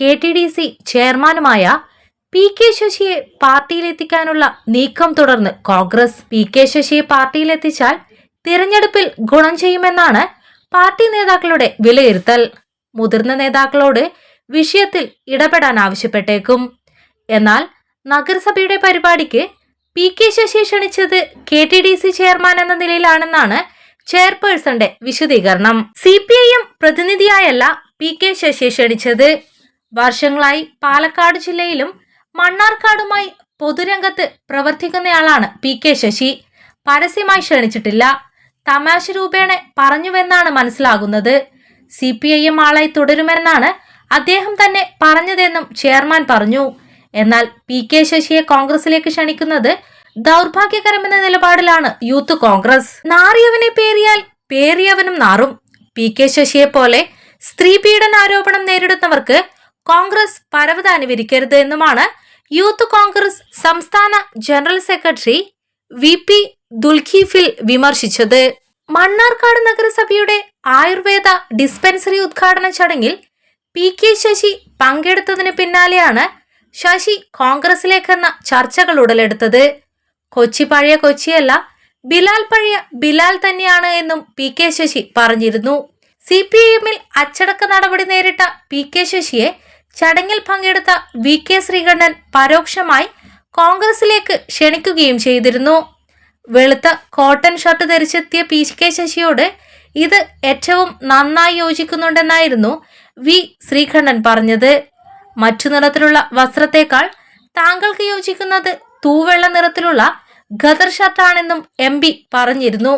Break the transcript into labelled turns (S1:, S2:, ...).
S1: K T D C ചെയർമാനുമായ P K ശശിയെ പാർട്ടിയിലെത്തിക്കാനുള്ള നീക്കം തുടർന്ന് കോൺഗ്രസ് പി കെ ശശിയെ പാർട്ടിയിലെത്തിച്ചാൽ തിരഞ്ഞെടുപ്പിൽ ഗുണം ചെയ്യുമെന്നാണ് പാർട്ടി നേതാക്കളുടെ വിലയിരുത്തൽ. മുതിർന്ന നേതാക്കളോട് വിഷയത്തിൽ ഇടപെടാൻ ആവശ്യപ്പെട്ടേക്കും. എന്നാൽ നഗരസഭയുടെ പരിപാടിക്ക് പി കെ ശശി ക്ഷണിച്ചത് K T D C chairman എന്ന നിലയിലാണെന്നാണ് ചെയർപേഴ്സന്റെ വിശദീകരണം. സി പി ഐ എം പ്രതിനിധിയായല്ല പി കെ ശശി ക്ഷണിച്ചത്. വർഷങ്ങളായി പാലക്കാട് ജില്ലയിലും മണ്ണാർക്കാടുമായി പൊതുരംഗത്ത് പ്രവർത്തിക്കുന്നയാളാണ് പി കെ ശശി. പരസ്യമായി ക്ഷണിച്ചിട്ടില്ല. തമാശ രൂപേണ പറഞ്ഞുവെന്നാണ് മനസ്സിലാകുന്നത്. സി പി ഐ എം ആളായി തുടരുമെന്നാണ് അദ്ദേഹം തന്നെ പറഞ്ഞതെന്നും ചെയർമാൻ പറഞ്ഞു. എന്നാൽ പി കെ ശശിയെ കോൺഗ്രസിലേക്ക് ക്ഷണിക്കുന്നത് ദൗർഭാഗ്യകരമെന്ന നിലപാടിലാണ് യൂത്ത് കോൺഗ്രസ്. നാറിയവനെ പേറിയാൽ പേറിയവനും നാറും. പി കെ ശശിയെ പോലെ സ്ത്രീ പീഡന ആരോപണം നേരിടുന്നവർക്ക് കോൺഗ്രസ് പരവത അനുവദിക്കരുത് എന്നുമാണ് യൂത്ത് കോൺഗ്രസ് സംസ്ഥാന general secretary V P Dulkifil വിമർശിച്ചത്. Mannarkkad നഗരസഭയുടെ ആയുർവേദ ഡിസ്പെൻസറി ഉദ്ഘാടന ചടങ്ങിൽ പി കെ ശശി പങ്കെടുത്തതിന് പിന്നാലെയാണ് ശശി കോൺഗ്രസിലേക്കെന്ന ചർച്ചകൾ ഉടലെടുത്തത്. കൊച്ചി പഴയ കൊച്ചിയല്ല ബിലാൽ പഴയ ബിലാൽ തന്നെയാണ് എന്നും പി കെ ശശി പറഞ്ഞിരുന്നു. സി പി ഐ എമ്മിൽ അച്ചടക്ക നടപടി നേരിട്ട പി കെ ശശിയെ ചടങ്ങിൽ പങ്കെടുത്ത വി കെ ശ്രീകണ്ഠൻ പരോക്ഷമായി കോൺഗ്രസിലേക്ക് ക്ഷണിക്കുകയും ചെയ്തിരുന്നു. വെളുത്ത കോട്ടൺ ഷർട്ട് ധരിച്ചെത്തിയ പി കെ ശശിയോട് ഇത് ഏറ്റവും നന്നായി യോജിക്കുന്നുണ്ടെന്നായിരുന്നു വി ശ്രീകണ്ഠൻ പറഞ്ഞത്. മറ്റു നിറത്തിലുള്ള വസ്ത്രത്തേക്കാൾ താങ്കൾക്ക് യോജിക്കുന്നത് തൂവെള്ള നിറത്തിലുള്ള ഗദർ ഷർട്ടാണെന്നും എം പി പറഞ്ഞിരുന്നു.